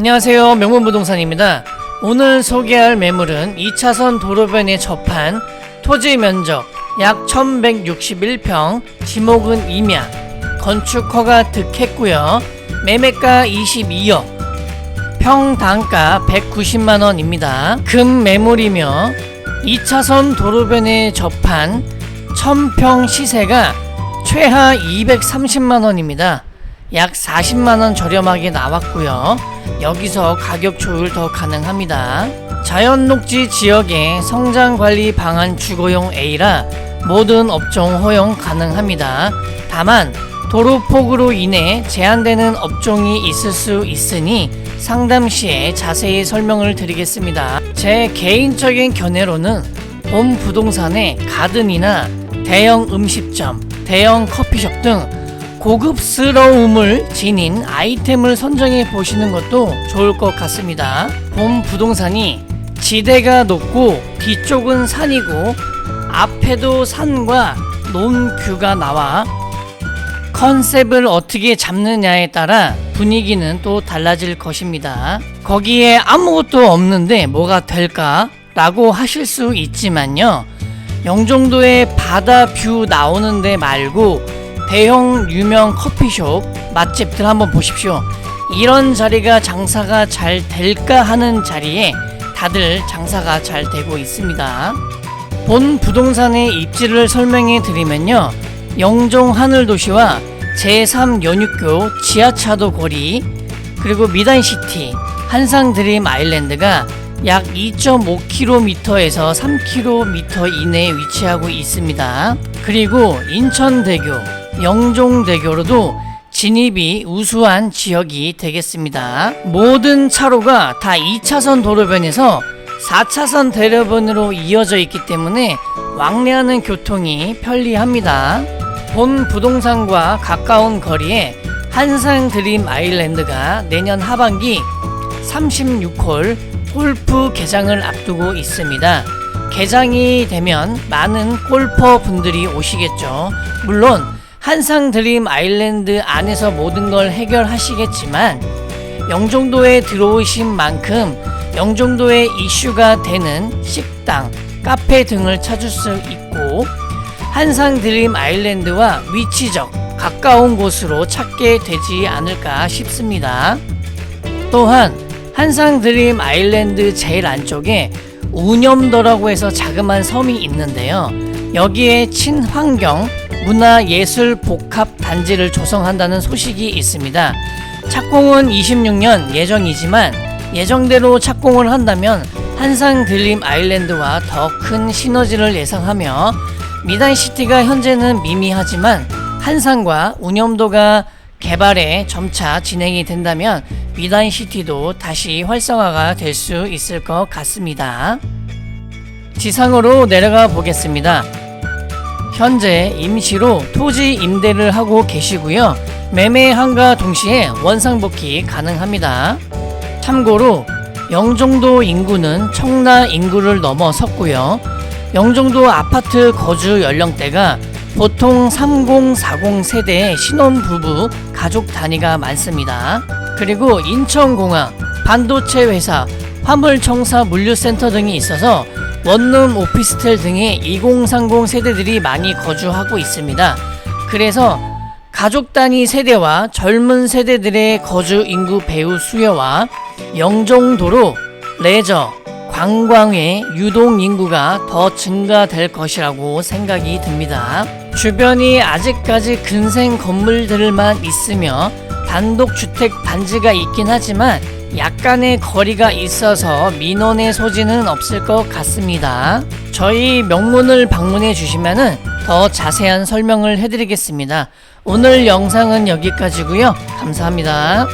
안녕하세요. 명문부동산입니다. 오늘 소개할 매물은 2차선 도로변에 접한 토지 면적 약 1161평, 지목은 임야, 건축 허가 득했고요. 매매가 22억, 평당가 190만원입니다. 금 매물이며 2차선 도로변에 접한 1000평 시세가 최하 230만원입니다. 약 40만원 저렴하게 나왔고요. 여기서 가격 조율 더 가능합니다. 자연 녹지 지역의 성장 관리 방안 주거용 A라 모든 업종 허용 가능합니다. 다만 도로 폭우로 인해 제한되는 업종이 있을 수 있으니 상담 시에 자세히 설명을 드리겠습니다. 제 개인적인 견해로는 본 부동산의 가든이나 대형 음식점, 대형 커피숍 등 고급스러움을 지닌 아이템을 선정해 보시는 것도 좋을 것 같습니다. 본 부동산이 지대가 높고 뒤쪽은 산이고 앞에도 산과 논뷰가 나와 컨셉을 어떻게 잡느냐에 따라 분위기는 또 달라질 것입니다. 거기에 아무것도 없는데 뭐가 될까? 라고 하실 수 있지만요. 영종도에 바다 뷰 나오는데 말고 대형 유명 커피숍 맛집들 한번 보십시오. 이런 자리가 장사가 잘 될까 하는 자리에 다들 장사가 잘 되고 있습니다. 본 부동산의 입지를 설명해 드리면요. 영종 하늘도시와 제3 연육교 지하차도 거리 그리고 미단시티 한상드림 아일랜드가 약 2.5km에서 3km 이내에 위치하고 있습니다. 그리고 인천대교, 영종대교로도 진입이 우수한 지역이 되겠습니다. 모든 차로가 다 2차선 도로변에서 4차선 대로변으로 이어져 있기 때문에 왕래하는 교통이 편리합니다. 본 부동산과 가까운 거리에 한상 드림 아일랜드가 내년 하반기 36홀 골프 개장을 앞두고 있습니다. 개장이 되면 많은 골퍼 분들이 오시겠죠. 물론 한상 드림 아일랜드 안에서 모든 걸 해결하시겠지만 영종도에 들어오신 만큼 영종도에 이슈가 되는 식당, 카페 등을 찾을 수 있고 한상 드림 아일랜드와 위치적 가까운 곳으로 찾게 되지 않을까 싶습니다. 또한 한상 드림 아일랜드 제일 안쪽에 우념도라고 해서 자그마한 섬이 있는데요. 여기에 친환경 문화예술 복합 단지를 조성한다는 소식이 있습니다. 착공은 26년 예정이지만 예정대로 착공을 한다면 한상 드림 아일랜드와 더 큰 시너지를 예상하며 미단시티가 현재는 미미하지만 한상과 운염도가 개발에 점차 진행이 된다면 미단시티도 다시 활성화가 될 수 있을 것 같습니다. 지상으로 내려가 보겠습니다. 현재 임시로 토지 임대를 하고 계시고요. 매매함과 동시에 원상복귀 가능합니다. 참고로 영종도 인구는 청라 인구를 넘어 섰고요. 영종도 아파트 거주 연령대가 보통 3040 세대의 신혼부부 가족 단위가 많습니다. 그리고 인천공항, 반도체 회사, 화물청사 물류센터 등이 있어서 원룸 오피스텔 등의 2030 세대들이 많이 거주하고 있습니다. 그래서 가족 단위 세대와 젊은 세대들의 거주 인구 배후 수요와 영종도로 레저, 관광의 유동 인구가 더 증가될 것이라고 생각이 듭니다. 주변이 아직까지 근생 건물들만 있으며 단독 주택 단지가 있긴 하지만 약간의 거리가 있어서 민원의 소지는 없을 것 같습니다. 저희 명문을 방문해 주시면은 더 자세한 설명을 해드리겠습니다. 오늘 영상은 여기까지고요. 감사합니다.